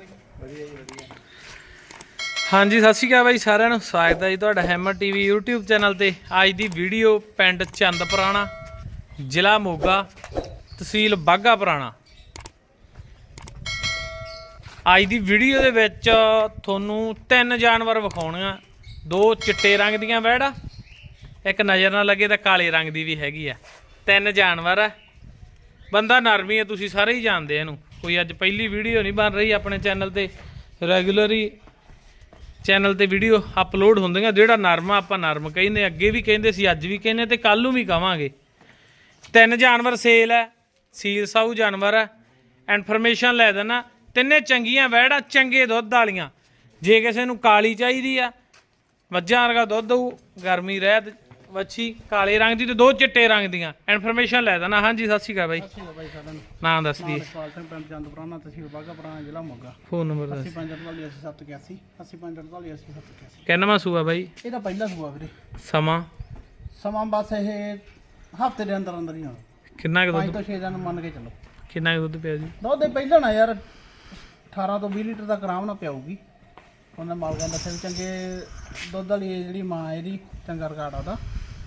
ਵਧੀਆ ਜੀ ਵਧੀਆ ਹਾਂਜੀ, ਸਤਿ ਸ਼੍ਰੀ ਅਕਾਲ ਬਾਈ ਸਾਰਿਆਂ ਨੂੰ। ਸਵਾਗਤ ਹੈ ਜੀ ਤੁਹਾਡਾ ਹੈਮਰ ਟੀਵੀ YouTube ਚੈਨਲ ਤੇ। ਅੱਜ ਦੀ ਵੀਡੀਓ ਪਿੰਡ ਚੰਦ ਪੁਰਾਣਾ, ਜ਼ਿਲ੍ਹਾ ਮੋਗਾ, ਤਹਿਸੀਲ ਬਾਗਾ ਪੁਰਾਣਾ। ਅੱਜ ਦੀ ਵੀਡੀਓ ਦੇ ਵਿੱਚ ਤੁਹਾਨੂੰ ਤਿੰਨ ਜਾਨਵਰ ਵਿਖਾਉਣੀਆਂ ਦੋ ਚਿੱਟੇ ਰੰਗ ਦੀਆਂ ਵੈੜਾ ਇੱਕ ਨਜ਼ਰ ਨਾ ਲੱਗੇ ਤਾਂ ਕਾਲੇ ਰੰਗ ਦੀ ਵੀ ਹੈਗੀ ਆ। ਤਿੰਨ ਜਾਨਵਰ ਆ। ਬੰਦਾ ਨਰਮੀ ਹੈ ਤੁਸੀਂ ਸਾਰੇ ਹੀ ਜਾਣਦੇ ਇਹਨੂੰ। ਕੋਈ ਅੱਜ ਪਹਿਲੀ ਵੀਡੀਓ ਨਹੀਂ ਬਣ ਰਹੀ ਆਪਣੇ ਚੈਨਲ ਤੇ। ਰੈਗੂਲਰੀ ਚੈਨਲ ਤੇ ਵੀਡੀਓ ਅਪਲੋਡ ਹੁੰਦੀਆਂ, ਜਿਹੜਾ ਨਰਮਾ ਆਪਾਂ ਨਰਮ ਕਹਿੰਦੇ, ਅੱਗੇ ਵੀ ਕਹਿੰਦੇ ਸੀ, ਅੱਜ ਵੀ ਕਹਿੰਦੇ, ਤੇ ਕੱਲ ਨੂੰ ਵੀ ਕਵਾਂਗੇ। ਤਿੰਨ ਜਾਨਵਰ ਸੇਲ ਹੈ ਸੀਲ ਸਾਊ ਜਾਨਵਰ ਹੈ। ਇਨਫੋਰਮੇਸ਼ਨ ਲੈ ਦੇਣਾ, ਤਿੰਨੇ ਚੰਗੀਆਂ ਵੈੜਾਂ, ਚੰਗੇ ਦੁੱਧ ਵਾਲੀਆਂ। ਜੇ ਕਿਸੇ ਨੂੰ ਕਾਲੀ ਚਾਹੀਦੀ ਆ, ਮੱਝਾਂ ਵਰਗਾ ਦੁੱਧ ਦਊ ਗਰਮੀ ਰਹਿਤ ਵੱਛੀ ਕਾਲੇ ਰੰਗ ਦੀ ਤੇ ਦੋ ਚਿੱਟੇ ਰੰਗ ਦੀਆਂ। ਇਨਫੋਰਮੇਸ਼ਨ ਲੈ ਦੇਣਾ। ਹਾਂਜੀ ਸਤਿ ਸ਼੍ਰੀ ਅਕਾਲ ਬਾਈ। ਸਾਡਾ ਨੂੰ। ਨਾਂ ਦੱਸ ਦੀ। ਪਾਲ ਸਿੰਘ ਪਿੰਡ ਚੰਦਪੁਰਾਣਾ ਤਹਿਸੀਲ ਬਾਗਾ ਪੁਰਾਣਾ ਜ਼ਿਲ੍ਹਾ ਮੋਗਾ। ਫੋਨ ਨੰਬਰ ਦੱਸ। 8548 8548 8081 ਕਿੰਨਵਾਂ ਸੂਆ ਬਾਈ? ਇਹਦਾ ਪਹਿਲਾ ਸੂਆ ਵੀਰੇ। ਸਮਾਂ? ਸਮਾਂ ਬਸ ਇਹ ਹਫ਼ਤੇ ਦੇ ਅੰਦਰ ਅੰਦਰ ਹੀ ਆਉਣਾ ਕਿੰਨਾ ਕੁ 5 ਦੁੱਧ ਤੋਂ 6 ਦਿਨ ਮੰਨ ਕੇ ਚੱਲੋ। ਕਿੰਨਾ ਕੁ ਦੁੱਧ ਪਿਆ ਜੀ? ਦੁੱਧ ਪਹਿਲਾਂ ਨਾ ਯਾਰ 18 ਤੋਂ 20 ਲੀਟਰ ਤੱਕ ਆਰਾਮ ਨਾਲ ਪਿਆਊਗੀ। ਉਹਨਾਂ ਮਾਲਕਾਂ ਦਾ ਦੱਸਿਆ ਵੀ ਚੰਗੇ ਦੁੱਧ ਵਾਲੀ ਜਿਹੜੀ ਮਾਂ ਇਹਦੀ ਚੰਗਾ ਰਿਕਾਰਡ ਆਦਾ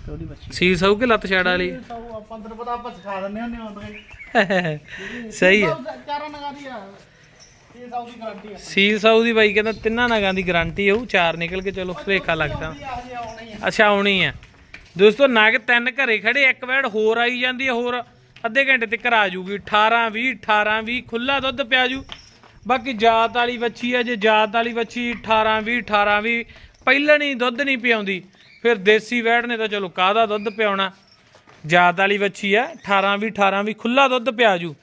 ਤੇ ਉਹਦੀ ਬੱਚੀ। ਸੀ ਸਾਊ ਕਿ ਲੱਤ ਛੜ ਵਾਲੀ? ਸੌ ਆਪਾਂ ਤੈਨੂੰ ਪਤਾ ਆਪਾਂ ਸਿਖਾ ਦਿੰਦੇ ਹੁੰਦੇ ਹਾਂ ਸਹੀ ਹੈ ਚਾਰਾਂ ਨਗਾ ਦੀ ਆ। ਇਹ ਸੌ ਦੀ ਗਾਰੰਟੀ ਆ। ਸੀਲ ਸਾਊ ਦੀ ਬਾਈ ਕਹਿੰਦਾ ਤਿੰਨਾਂ ਨਗਾਂ ਦੀ ਗਾਰੰਟੀ ਹੋਊ ਚਾਰ ਨਿਕਲ ਕੇ ਚਲੋ ਭਰੇਖਾ ਲੱਗਦਾ। ਇਹ ਹਜੇ ਆਉਣਾ ਹੀ ਆ। ਅੱਛਾ ਆਉਣੀ ਹੈ ਦੋਸਤੋ ਨਗ ਤਿੰਨ ਘਰੇ ਖੜੇ ਇੱਕ ਵੈੜ ਹੋਰ ਆਈ ਜਾਂਦੀ ਹੈ ਹੋਰ ਅੱਧੇ ਘੰਟੇ ਤੱਕ ਆ ਜੂਗੀ। 18 20 18 20 ਖੁੱਲਾ ਦੁੱਧ ਪਿਆ ਜੂ। ਬਾਕੀ ਜਾਤ ਵਾਲੀ ਵੱਛੀ ਹੈ ਜੇ ਜਾਤ ਵਾਲੀ ਵੱਛੀ 18 20 18 20 ਪਹਿਲਾਂ ਨਹੀਂ ਦੁੱਧ ਨਹੀਂ ਪਿਆਉਂਦੀ, ਫਿਰ ਦੇਸੀ ਵੈੜ ਨੇ ਤਾਂ ਚਲੋ ਕਾਹਦਾ ਦੁੱਧ ਪਿਆਉਣਾ? ਜਾਤ ਵਾਲੀ ਵੱਛੀ ਹੈ 18 20 18 20 ਖੁੱਲਾ ਦੁੱਧ ਪਿਆ ਜੂ।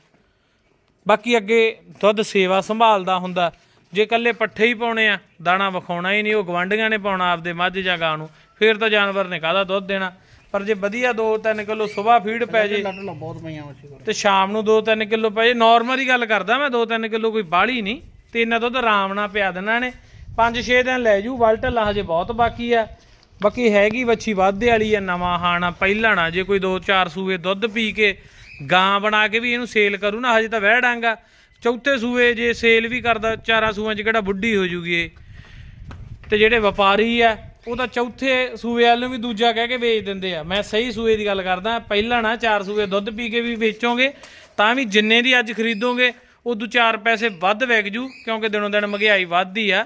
ਬਾਕੀ ਅੱਗੇ ਦੁੱਧ ਸੇਵਾ ਸੰਭਾਲਦਾ ਹੁੰਦਾ, ਜੇ ਕੱਲੇ ਪੱਠੇ ਹੀ ਪਾਉਣੇ ਆ, ਦਾਣਾ ਵਿਖਾਉਣਾ ਹੀ ਨਹੀਂ, ਉਹ ਗਵਾਂਢੀਆਂ ਨੇ ਪਾਉਣਾ ਆਪਦੇ ਮੱਝ ਜਾਂ ਗਾਂ ਨੂੰ, ਫਿਰ ਤਾਂ ਜਾਨਵਰ ਨੇ ਕਾਹਦਾ ਦੁੱਧ ਦੇਣਾ? ਪਰ ਜੇ ਵਧੀਆ 2-3 ਕਿਲੋ ਸਵੇਰ ਫੀਡ ਪੈ ਜੇ ਲੱਟ ਲਾ ਬਹੁਤ ਪਈਆਂ ਮੱਛੀ ਕੋਲ। ਤੇ ਸ਼ਾਮ ਨੂੰ 2-3 ਕਿਲੋ ਪੈ ਜੇ ਨਾਰਮਲ ਹੀ ਗੱਲ ਕਰਦਾ ਮੈਂ 2-3 ਕਿਲੋ ਕੋਈ ਬਾਹਲੀ ਨਹੀਂ ਤੇ ਇਹਨਾਂ ਦੁੱਧ ਆਰਾਮ ਨਾਲ ਪਿਆ ਦੇਣਾ ਨੇ 5-6 ਦਿਨ ਲੈ ਜੂ ਵਲਟਲਾ ਹਜੇ ਬਹੁਤ ਬਾਕੀ ਆ। ਬਾਕੀ ਹੈਗੀ ਵੱਛੀ ਵਾਧੇ ਵਾਲੀ ਆ ਨਵਾਂ ਹਾਣਾ ਪਹਿਲਾਂ ਨਾ ਜੇ ਕੋਈ 2-4 ਸੂਏ ਦੁੱਧ ਪੀ ਕੇ ਗਾਂ ਬਣਾ ਕੇ ਵੀ ਇਹਨੂੰ ਸੇਲ ਕਰੂ ਨਾ ਹਜੇ ਤਾਂ ਵਹਿ ਡਾਂਗਾ ਚੌਥੇ ਸੂਏ ਜੇ ਸੇਲ ਵੀ ਕਰਦਾ ਚਾਰਾਂ ਸੂਆਂ 'ਚ ਕਿਹੜਾ ਬੁੱਢੀ ਹੋ ਜੂਗੀ ਇਹ। ਤੇ ਜਿਹੜੇ ਵਪਾਰੀ ਆ ਉਹ ਤਾਂ ਚੌਥੇ ਸੂਏ ਵਾਲ ਨੂੰ ਵੀ ਦੂਜਾ ਕਹਿ ਕੇ ਵੇਚ ਦਿੰਦੇ ਆ। ਮੈਂ ਸਹੀ ਸੂਏ ਦੀ ਗੱਲ ਕਰਦਾ ਪਹਿਲਾਂ ਨਾ ਚਾਰ ਸੂਏ ਦੁੱਧ ਪੀ ਕੇ ਵੀ ਵੇਚੋਗੇ ਤਾਂ ਵੀ ਜਿੰਨੇ ਦੀ ਅੱਜ ਖਰੀਦੋਗੇ ਉਦੋਂ ਚਾਰ ਪੈਸੇ ਵੱਧ ਵਿਕ ਜੂ ਕਿਉਂਕਿ ਦਿਨੋਂ ਦਿਨ ਮਹਿੰਗਾਈ ਵੱਧਦੀ ਆ।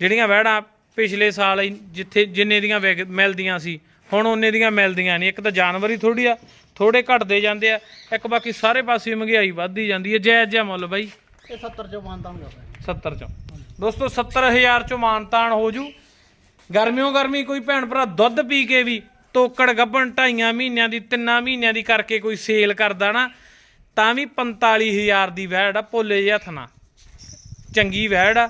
ਜਿਹੜੀਆਂ ਵਹਿੜਾਂ ਪਿਛਲੇ ਸਾਲ ਜਿੱਥੇ ਜਿੰਨੇ ਦੀਆਂ ਮਿਲਦੀਆਂ ਸੀ ਹੁਣ ਉਹਨੇ ਦੀਆਂ ਮਿਲਦੀਆਂ ਨਹੀਂ। ਇੱਕ ਤਾਂ ਜਾਨਵਰ ਹੀ ਥੋੜੀ ਆ ਥੋੜੇ ਘਟਦੇ ਜਾਂਦੇ ਆ ਇੱਕ ਬਾਕੀ ਸਾਰੇ ਪਾਸੇ ਮਹਿੰਗਾਈ ਵੱਧਦੀ ਜਾਂਦੀ ਹੈ ਜਾਇਜ਼ ਜਿਹਾ ਮੁੱਲ ਬਾਈ। ਇਹ 70 ਚੋਂ ਮਾਨਤਾ ਹੋ ਜਾਂਦਾ 70 ਚੋਂ। ਦੋਸਤੋ 70000 ਚੋਂ ਮਾਨਤਾਨ ਹੋ ਜੂ। ਗਰਮਿਓ ਗਰਮੀ ਕੋਈ ਭੈਣ ਭਰਾ ਦੁੱਧ ਪੀ ਕੇ ਵੀ ਤੋਕੜ ਗੱਭਣ ਢਾਈਆਂ ਮਹੀਨਿਆਂ ਦੀ, ਤਿੰਨਾਂ ਮਹੀਨਿਆਂ ਦੀ ਕਰਕੇ ਕੋਈ ਸੇਲ ਕਰਦਾ ਨਾ, ਤਾਂ ਵੀ 45000 ਦੀ ਵੈੜ ਆ ਭੋਲੇ ਜਿਹੇ ਹੱਥ ਨਾਲ। ਚੰਗੀ ਵੈੜ ਆ।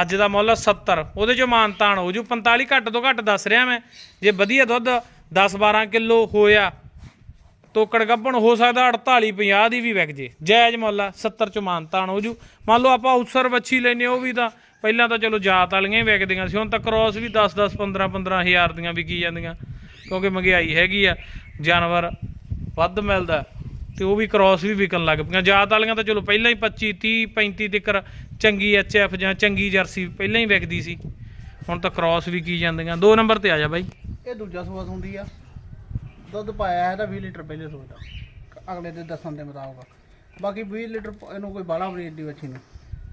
ਅੱਜ ਦਾ ਮੁੱਲ ਆ 70 ਉਹਦੇ ਚੋਂ ਮਾਨਤਾਨ ਹੋ ਜੂ। 45 ਘੱਟ ਤੋਂ ਘੱਟ ਦੱਸ ਰਿਹਾ ਮੈਂ, ਜੇ ਵਧੀਆ ਦੁੱਧ 10 12 ਕਿਲੋ ਹੋਇਆ, ਤੋਕੜ ਗੱਭਣ ਹੋ ਸਕਦਾ 48 50 ਦੀ ਵੀ ਵਿਕ ਜੇ। ਜਾਇਜ਼ ਮੁੱਲ ਆ 70 ਚ ਮਾਨਤਾਨ ਹੋ ਜੂ। ਮੰਨ ਲਓ ਆਪਾਂ ਉਸਰ ਵੱਛੀ ਲੈਨੇ ਉਹ ਵੀ ਤਾਂ ਪਹਿਲਾਂ ਤਾਂ ਚਲੋ ਜਾਤ ਵਾਲੀਆਂ ਹੀ ਵਿਕਦੀਆਂ ਸੀ, ਹੁਣ ਤਾਂ ਕ੍ਰੋਸ ਵੀ 10 10 15 15 ਹਜ਼ਾਰ ਦੀਆਂ ਵਿਕੀ ਜਾਂਦੀਆਂ, ਕਿਉਂਕਿ ਮਹਿੰਗਾਈ ਹੈਗੀ ਆ, ਜਾਨਵਰ ਵੱਧ ਮਿਲਦਾ, ਤੇ ਉਹ ਵੀ ਕ੍ਰੋਸ ਵੀ ਵਿਕਣ ਲੱਗ ਪਈਆਂ। ਜਾਤ ਵਾਲੀਆਂ ਤਾਂ ਚਲੋ ਪਹਿਲਾਂ ਹੀ 25 30 35 ਤੱਕ ਚੰਗੀ ਐਚਐਫ ਜਾਂ ਚੰਗੀ ਜਰਸੀ ਪਹਿਲਾਂ ਹੀ ਵਿਕਦੀ ਸੀ, ਹੁਣ ਤਾਂ ਕ੍ਰੋਸ ਵੀ ਕੀ ਜਾਂਦੀਆਂ। ਦੋ ਨੰਬਰ ਤੇ ਆ ਜਾ ਬਾਈ। ਇਹ ਦੂਜਾ ਸੂਆ ਹੁੰਦੀ ਆ। ਦੁੱਧ ਪਾਇਆ ਹੈ ਤਾਂ 20 ਲੀਟਰ ਪਹਿਲੇ ਸੂਏ ਦਾ। ਅਗਲੇ ਦੇ ਦੱਸਣ ਦੇ ਮੁਤਾਬਕ। ਬਾਕੀ 20 ਲੀਟਰ ਇਹਨੂੰ ਕੋਈ ਬਾਲਾ ਬਰੀਡ ਦੀ ਬੱਚੀ ਨੂੰ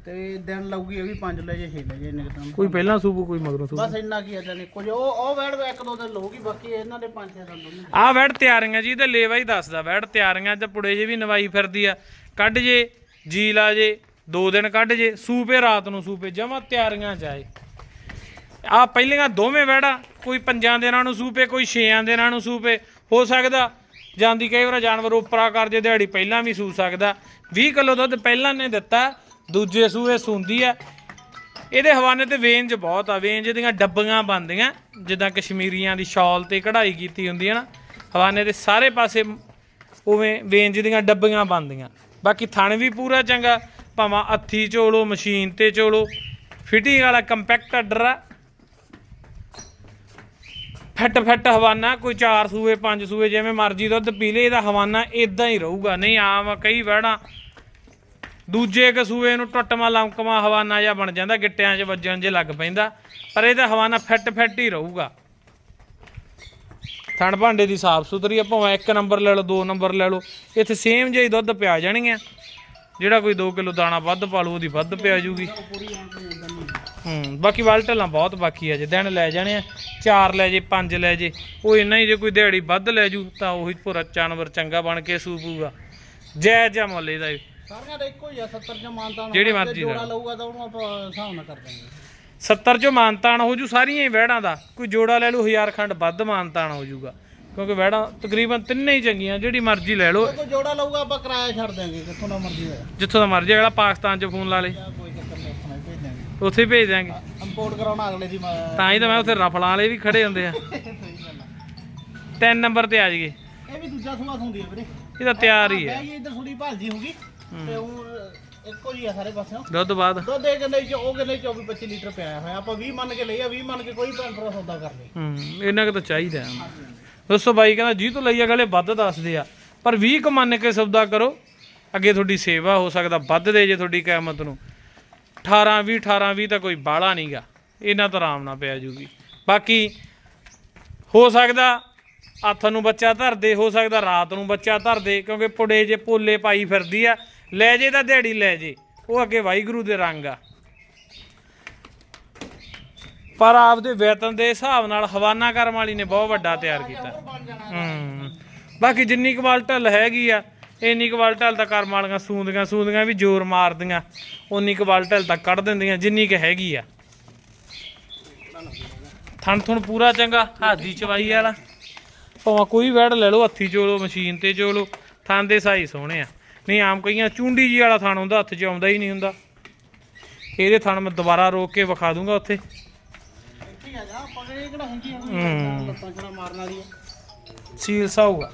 ਤੇ ਦਿਨ ਲਾਊਗੀ ਇਹ ਵੀ 5 ਲੈ ਜੇ 6 ਲੈ ਜੇ ਦਿਨ ਕੋਈ ਪਹਿਲਾਂ ਸੂਬੂ ਕੋਈ ਮਗਰੋਂ ਸੂਬੂ। ਬਸ ਇੰਨਾ ਕੀ ਅਜਾ ਨਹੀਂ ਕੁਝ ਉਹ ਉਹ ਵੈੜ ਇੱਕ ਦੋ ਦਿਨ ਲਊਗੀ ਬਾਕੀ ਇਹਨਾਂ ਦੇ 5-6 ਦਿਨ ਦੋਨੇ ਆਹ ਵੈੜ ਤਿਆਰੀਆਂ ਜੀ ਤੇ ਲੇਵਾ ਹੀ ਦੱਸਦਾ। ਵੈੜ ਤਿਆਰੀਆਂ ਤੇ ਪੁੜੇ ਜੇ ਵੀ ਨਵਾਈ ਫਿਰਦੀ ਆ। ਕੱਢ ਜੇ ਜੀ ਲਾ ਜੇ ਦੋ ਦਿਨ ਕੱਢ ਜੇ ਸੂਪੇ ਰਾਤ ਨੂੰ ਸੂਪੇ ਜਮਾ ਤਿਆਰੀਆਂ ਆਏ। ਆ ਪਹਿਲੀਆਂ ਦੋਵੇਂ ਵੈੜਾਂ ਕੋਈ ਪੰਜਾਂ ਦਿਨਾਂ ਨੂੰ ਸੂਪੇ ਕੋਈ ਛੇਆਂ ਦਿਨਾਂ ਨੂੰ ਸੂਪੇ। ਹੋ ਸਕਦਾ ਜਾਂਦੀ ਕਈ ਵਾਰ ਜਾਨਵਰ ਉਪਰਾ ਕਰ ਜੇ ਦਿਹਾੜੀ ਪਹਿਲਾਂ ਵੀ ਸੂ ਸਕਦਾ। 20 ਕਿਲੋ ਦੁੱਧ ਪਹਿਲਾਂ ਨੇ ਦਿੱਤਾ। ਦੂਜੇ ਸੂਏ ਸੁੰਦੀ ਹੈ ਇਹਦੇ ਹਵਾਨੇ ਤੇ ਵੇਂਜ ਬਹੁਤ ਆ। ਵੇਂਜ ਦੀਆਂ ਡੱਬੀਆਂ ਬਣਦੀਆਂ। ਜਿੱਦਾਂ ਕਸ਼ਮੀਰੀਆਂ ਦੀ ਸ਼ਾਲ ਤੇ ਕਢਾਈ ਕੀਤੀ ਹੁੰਦੀ ਹੈ ਨਾ। ਹਵਾਨੇ ਦੇ ਸਾਰੇ ਪਾਸੇ ਉਵੇਂ ਵੇਂਜ ਦੀਆਂ ਡੱਬੀਆਂ ਬਣਦੀਆਂ। ਬਾਕੀ ਥਣ ਵੀ ਪੂਰਾ ਚੰਗਾ। ਭਾਵੇਂ ਹੱਥੀ ਝੋਲੋ ਮਸ਼ੀਨ ਤੇ ਝੋਲੋ ਫਿਟਿੰਗ ਵਾਲਾ ਕੰਪੈਕਟ ਅੱਡਰ ਆ। ਫਿੱਟ ਫਿੱਟ ਹਵਾਨਾ। ਕੋਈ 4 ਸੂਏ 5 ਸੂਏ ਜਿਵੇਂ ਮਰਜ਼ੀ ਦੁੱਧ ਪੀ ਲੇ, ਇਹਦਾ ਹਵਾਨਾ ਇਦਾਂ ਹੀ ਰਹੂਗਾ। ਨਹੀਂ, ਆਮ ਕਈ ਵੜਾਂ ਦੂਜੇ ਕਸੂਏ ਨੂੰ ਟੁੱਟਮਾ ਲੰਕਮਾ ਹਵਾਨਾ ਜਾਂ ਬਣ ਜਾਂਦਾ, ਗਿੱਟਿਆਂ 'ਚ ਵੱਜਣ ਜੇ ਲੱਗ ਪੈਂਦਾ, ਪਰ ਇਹਦਾ ਹਵਾਨਾ ਫਿੱਟ ਫਿੱਟ ਹੀ ਰਹੂਗਾ। ਥਣ ਭਾਂਡੇ ਦੀ ਸਾਫ਼ ਸੁਥਰੀ ਆ, ਭਾਵੇਂ ਇੱਕ ਨੰਬਰ ਲੈ ਲਓ, ਦੋ ਨੰਬਰ ਲੈ ਲਓ, ਇੱਥੇ ਸੇਮ ਜਿਹੀ ਦੁੱਧ ਪਿਆ ਜਾਣਗੀਆਂ ਜਿਹੜਾ ਕੋਈ 2 ਕਿਲੋ ਦਾਣਾ ਵੱਧ ਪਾ ਲੂ ਉਹਦੀ ਵੱਧ ਪਿਆ ਜੂਗੀ ਪੂਰੀ ਐਂ ਕੋਈ ਏਦਾਂ ਹੂੰ, ਬਾਕੀ ਵਾਲਟਲਾਂ ਬਹੁਤ ਬਾਕੀ ਆ, ਜੇ ਦਿਨ ਲੈ ਜਾਣੇ ਆ, ਚਾਰ ਲੈ ਜੇ, ਪੰਜ ਲੈ ਜੇ, ਉਹ ਇੰਨਾ ਹੀ ਜੇ ਕੋਈ ਦਿਹਾੜੀ ਵੱਧ ਲੈ ਜੂ, ਤਾਂ ਉਹੀ ਪੂਰਾ ਜਾਨਵਰ ਚੰਗਾ ਬਣ ਕੇ ਸੂਪੂਗਾ ਜੈ ਜੈ ਮੁੱਲ ਇਹਦਾ ਵੀ। ਸਾਰਿਆਂ ਦਾ ਇੱਕੋ ਹੀ ਆ 70 ਚ ਮਾਨਤਾ ਜਿਹੜੀ ਮਰਜ਼ੀ ਜੋੜਾ ਲੈ। ਲਊਗਾ ਤਾਂ ਉਹਨੂੰ ਆਪਾਂ ਹਿਸਾਬ ਨਾਲ ਕਰ ਦਾਂਗੇ 70 ਚੋਂ ਮਾਨਤਾਨ ਹੋ ਜੂ ਸਾਰੀਆਂ ਹੀ ਵਹਿੜਾਂ ਦਾ ਕੋਈ ਜੋੜਾ ਲੈ ਲੂ ਹਜ਼ਾਰ ਖੰਡ ਵੱਧ ਮਾਨਤਾਨ ਹੋ ਜੂਗਾ ਕਿਉਂਕਿ ਵਹਿੜਾਂ ਤਕਰੀਬਨ ਤਿੰਨੇ ਹੀ ਚੰਗੀਆਂ ਜਿਹੜੀ ਮਰਜ਼ੀ ਲੈ ਲਓ। ਜੇ ਕੋਈ ਜੋੜਾ ਲਊਗਾ ਆਪਾਂ ਕਿਰਾਇਆ ਛੱਡ ਦਾਂਗੇ ਕਿੱਥੋਂ ਦਾ ਮਰਜ਼ੀ ਹੋਇਆ। ਜਿੱਥੋਂ ਦਾ ਮਰਜ਼ੀ ਅਗਲਾ ਪਾਕਿਸਤਾਨ 'ਚ ਫੋਨ ਲਾ ਲੇ। ਜਾਂ ਕੋਈ ਚੱਕਰ ਨਹੀਂ ਆਪਣਾ ਹੀ ਭੇਜ ਦਾਂਗੇ ਉੱਥੇ ਹੀ ਭੇਜ ਦਿਆਂਗੇ। ਇੰਪੋਰਟ ਕਰਾਉਣਾ ਅਗਲੇ ਦੀ ਮ- ਤਾਂ ਹੀ ਤਾਂ ਮੈਂ ਉੱਥੇ ਰਫਲਾਂ ਵਾਲੇ ਵੀ ਖੜੇ ਹੁੰਦੇ ਆ। ਸਹੀ ਗੱਲ ਆ। ਤਿੰਨ ਨੰਬਰ ਤੇ ਆ ਜਾਈਏ। ਇਹ ਵੀ ਦੂਜਾ ਸੁਭਾਅ ਹੁੰਦੀ ਹੈ ਵੀਰੇ। ਇਹ ਤਾਂ ਤਿਆਰ ਹੀ ਹੈ ਬਹਿ ਗਈ ਇੱਧਰ ਥੋੜੀ ਭਾਲਜੀ ਹੋਗੀ ਤੇ ਉਹ ਇੱਕੋ ਜੀ ਆ ਸਾਰੇ ਪਾਸਿਓਂ। ਦੁੱਧ ਬਾਅਦ। ਦੁੱਧ ਇਹ ਕਹਿੰਦੇ ਉਹ ਕਹਿੰਦੇ 24 25 ਲੀਟਰ ਪਿਆ ਹੋਇਆ। ਆਪਾਂ 20 ਮੰਨ ਕੇ ਲਈ ਆ 20 ਮੰਨ ਕੇ ਕੋਈ ਭੈਣ ਭਰਾ ਸੌਦਾ ਕਰ ਲਈ ਹੂੰ ਇਹਨਾਂ ਕੁ ਤਾਂ ਚਾਹੀਦਾ। ਹੈ। ਦੋਸਤੋ ਬਾਈ ਕਹਿੰਦਾ ਜੀ ਤੋਂ ਲਈ ਅਗਲੇ ਵੱਧ ਦੱਸਦੇ ਆ। ਪਰ 20 ਕ ਮੰਨ ਕੇ ਸੌਦਾ ਕਰੋ। ਅੱਗੇ ਤੁਹਾਡੀ ਸੇਵਾ ਹੋ ਸਕਦਾ ਵੱਧ ਦੇ ਜੇ ਤੁਹਾਡੀ ਕਿਆਮਤ ਨੂੰ। 18 20 18 20 ਤਾਂ ਕੋਈ ਬਾਲਾ ਨਹੀਂਗਾ ਇਹਨਾਂ ਤਾਂ ਆਰਾਮ ਨਾਲ ਪਿਆ ਜੂਗੀ। ਬਾਕੀ ਹੋ ਸਕਦਾ ਹੱਥ ਨੂੰ ਬੱਚਾ ਧਰਦੇ ਹੋ ਸਕਦਾ ਰਾਤ ਨੂੰ ਬੱਚਾ ਧਰਦੇ ਕਿਉਂਕਿ ਪੁੜੇ ਜੇ ਪੋਲੇ ਪਾਈ ਫਿਰਦੀ ਆ। ਲੈ ਜੇ ਤਾਂ ਦਿਹਾੜੀ ਲੈ ਜੇ। ਉਹ ਅੱਗੇ ਵਾਹਿਗੁਰੂ ਦੇ ਰੰਗ ਆ। ਪਰ ਆਪਦੇ ਵੇਤਨ ਦੇ ਹਿਸਾਬ ਨਾਲ ਹਵਾਨਾ ਕਰਮ ਵਾਲੀ ਨੇ ਬਹੁਤ ਵੱਡਾ ਤਿਆਰ ਕੀਤਾ। ਬਣ ਜਾਣਾ ਹੂੰ। ਬਾਕੀ ਜਿੰਨੀ ਕੁਆਲਟਲ ਹੈਗੀ ਆ, ਇੰਨੀ ਕੁਆਲਟਲ ਤਾਂ ਕਰਮ ਵਾਲੀਆਂ ਸੂੰਦੀਆਂ ਸੂੰਦੀਆਂ ਵੀ ਜ਼ੋਰ ਮਾਰਦੀਆਂ। ਉਨੀ ਕੁਆਲਟਲ ਤਾਂ ਕੱਢ ਦਿੰਦੀਆਂ, ਜਿੰਨੀ ਕੁ ਹੈਗੀ ਆ। ਥਣ ਥਣ ਪੂਰਾ ਚੰਗਾ, ਹਾਦੀ ਚਵਾਈ ਵਾਲਾ। ਭਾਵੇਂ ਕੋਈ ਵੈੜ ਲੈ ਲਓ, ਹੱਥੀ ਚੋਲੋ ਮਸ਼ੀਨ ਤੇ ਚੋਲੋ ਥਣ ਦੇ ਸਾਈ ਸੋਹਣੇ ਆ। ਨਹੀਂ, ਆਮ ਕਈਆਂ ਚੁੰਡੀ ਜੀ ਵਾਲਾ ਥਣ ਹੁੰਦਾ, ਹੱਥ 'ਚ ਆਉਂਦਾ ਹੀ ਨਹੀਂ ਹੁੰਦਾ। ਇਹਦੇ ਥਣ ਮੈਂ ਦੁਬਾਰਾ ਰੋਕ ਕੇ ਵਿਖਾ ਦੂੰਗਾ ਉੱਥੇ। ਇੱਥੇ ਸੀਲ ਸਾਊਗਾ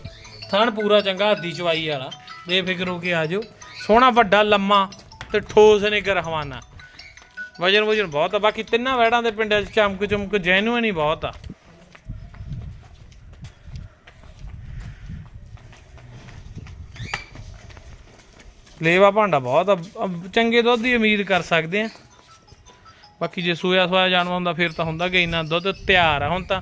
ਥਣ ਪੂਰਾ ਚੰਗਾ ਹੱਦੀ ਚਵਾਈ ਵਾਲਾ। ਬੇਫਿਕਰ ਹੋ ਕੇ ਆ ਜਾਓ। ਸੋਹਣਾ, ਵੱਡਾ, ਲੰਮਾ ਤੇ ਠੋਸ ਨਿਗਰ ਹਵਾਨਾ ਵਜਨ ਵਜਨ ਬਹੁਤ ਆ। ਬਾਕੀ ਤਿੰਨਾਂ ਵੈੜਾਂ ਦੇ ਪਿੰਡਾਂ 'ਚ ਚਮਕ ਚਮਕ ਜੈਨੂਇਨ ਹੀ ਬਹੁਤ ਆ। ਲੇਵਾ ਭਾਂਡਾ ਬਹੁਤ ਆ। ਚੰਗੇ ਦੁੱਧ ਦੀ ਉਮੀਦ ਕਰ ਸਕਦੇ ਆ। ਬਾਕੀ ਜੇ ਸੋਇਆ ਸੋਇਆ ਜਾਨਵਰ ਹੁੰਦਾ ਫਿਰ ਤਾਂ ਹੁੰਦਾ ਕਿ ਇੰਨਾ ਦੁੱਧ ਤਿਆਰ ਆ। ਹੁਣ ਤਾਂ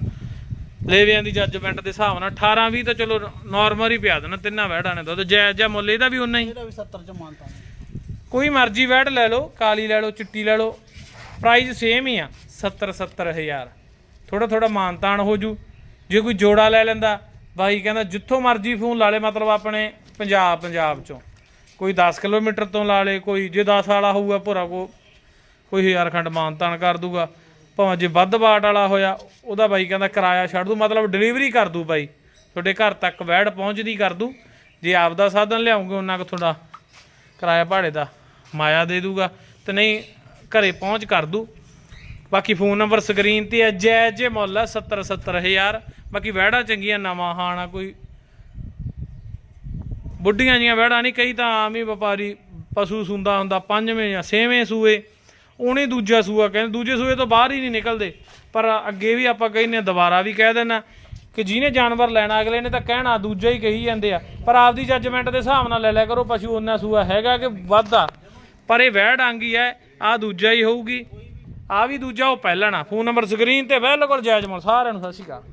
ਲੇਵਿਆਂ ਦੀ ਜੱਜਮੈਂਟ ਦੇ ਹਿਸਾਬ ਨਾਲ 18 20 ਤਾਂ ਚਲੋ ਨਾਰਮਲ ਹੀ ਪਿਆ ਦੇਣਾ ਤਿੰਨਾਂ ਵੈੜਾਂ ਨੇ ਦੁੱਧ। ਜਾਇਜ਼ ਜਿਹਾ ਮੁੱਲ ਇਹਦਾ ਵੀ ਉਨਾ ਹੀ। ਇਹਦਾ ਵੀ 70 ਚ ਮਾਨਤਾ ਕੋਈ ਮਰਜ਼ੀ ਵੈੜ ਲੈ ਲਓ ਕਾਲੀ ਲੈ ਲਓ ਚਿੱਟੀ ਲੈ ਲਓ। ਪ੍ਰਾਈਸ ਸੇਮ ਹੀ ਆ 70 70000 ਥੋੜਾ ਥੋੜਾ ਮਾਨਤਾਨ ਹੋ ਜੂ। ਜੇ ਕੋਈ ਜੋੜਾ ਲੈ ਲੈਂਦਾ ਬਾਈ ਕਹਿੰਦਾ ਜਿੱਥੋਂ ਮਰਜ਼ੀ ਫੋਨ ਲਾ ਲੇ ਮਤਲਬ ਆਪਣੇ ਪੰਜਾਬ ਪੰਜਾਬ ਚੋਂ। ਕੋਈ 10 ਕਿਲੋਮੀਟਰ ਤੋਂ ਲਾ ਲੇ, ਕੋਈ ਜੇ 10 ਵਾਲਾ ਹੋਊਗਾ ਭੋਰਾ ਕੋ, ਕੋਈ ਹਜ਼ਾਰ ਖੰਡ ਮਾਨਤਾਨ ਕਰ ਦੂਗਾ। ਭਾਵੇਂ ਜੇ ਵੱਧ ਬਾਟ ਵਾਲਾ ਹੋਇਆ, ਉਹਦਾ ਬਾਈ ਕਹਿੰਦਾ ਕਿਰਾਇਆ ਛੱਡ ਦੂ, ਮਤਲਬ ਡਿਲੀਵਰੀ ਕਰ ਦੂ ਬਾਈ। ਤੁਹਾਡੇ ਘਰ ਤੱਕ ਵੈੜ ਪਹੁੰਚਦੀ ਕਰ ਦੂ। ਜੇ ਆਪਦਾ ਸਾਧਨ ਲਿਆਉਂਗੇ ਉਹਨਾਂ ਕੋ ਤੁਹਾਡਾ ਕਿਰਾਇਆ ਭਾੜੇ ਦਾ ਮਾਇਆ ਦੇ ਦੂਗਾ ਤੇ ਨਹੀਂ ਘਰੇ ਪਹੁੰਚ ਕਰ ਦੂ। ਬਾਕੀ ਫੋਨ ਨੰਬਰ ਸਕਰੀਨ ਤੇ ਹੈ, ਜੈ ਜੈ ਮੁੱਲ ਹੈ 70 70000 ਬਾਕੀ ਵਹਿੜਾ ਚੰਗੀਆਂ, ਨਵਾਂ ਹਾਣਾ ਕੋਈ ਬੁੱਢੀਆਂ ਜੀਆਂ ਵਹਿੜਾ ਨਹੀਂ, ਕਈ ਤਾਂ ਆਮ ਹੀ ਵਪਾਰੀ ਪਸ਼ੂ ਸੁੰਦਾ ਹੁੰਦਾ, ਪੰਜਵੇਂ ਜਾਂ ਛੇਵੇਂ ਸੂਏ, ਉਹਨੇ ਦੂਜਾ ਸੂਆ ਕਹਿੰਦੇ, ਦੂਜੇ ਸੂਏ ਤੋਂ ਬਾਹਰ ਹੀ ਨਹੀਂ ਨਿਕਲਦੇ। ਪਰ ਅੱਗੇ ਵੀ ਆਪਾਂ ਕਹਿੰਦੇ ਹਾਂ ਦੁਬਾਰਾ ਵੀ ਕਹਿ ਦੇਣਾ ਕਿ ਜਿਹਨੇ ਜਾਨਵਰ ਲੈਣਾ, ਅਗਲੇ ਨੇ ਤਾਂ ਕਹਿਣਾ, ਦੂਜਾ ਹੀ ਕਹੀ ਜਾਂਦੇ ਆ। ਪਰ ਆਪਦੀ ਜੱਜਮੈਂਟ ਦੇ ਹਿਸਾਬ ਨਾਲ ਲੈ ਲਿਆ ਕਰੋ, ਪਸ਼ੂ ਉਹਨਾਂ ਸੂਆ ਹੈਗਾ ਕਿ ਵੱਧਾ ਪਰ ਇਹ ਵਹਿੜ ਆਂਗੀ ਹੈ ਆ ਦੂਜਾ ਹੀ ਹੋਊਗੀ। ਆ ਵੀ ਦੂਜਾ, ਉਹ ਪਹਿਲਣਾ ਫੋਨ ਨੰਬਰ ਸਕਰੀਨ ਤੇ ਬਿਲਕੁਲ ਜਾਇਜ਼ ਮੁੱਲ, ਸਾਰਿਆਂ ਨੂੰ ਸਤਿ ਸ਼੍ਰੀ ਅਕਾਲ।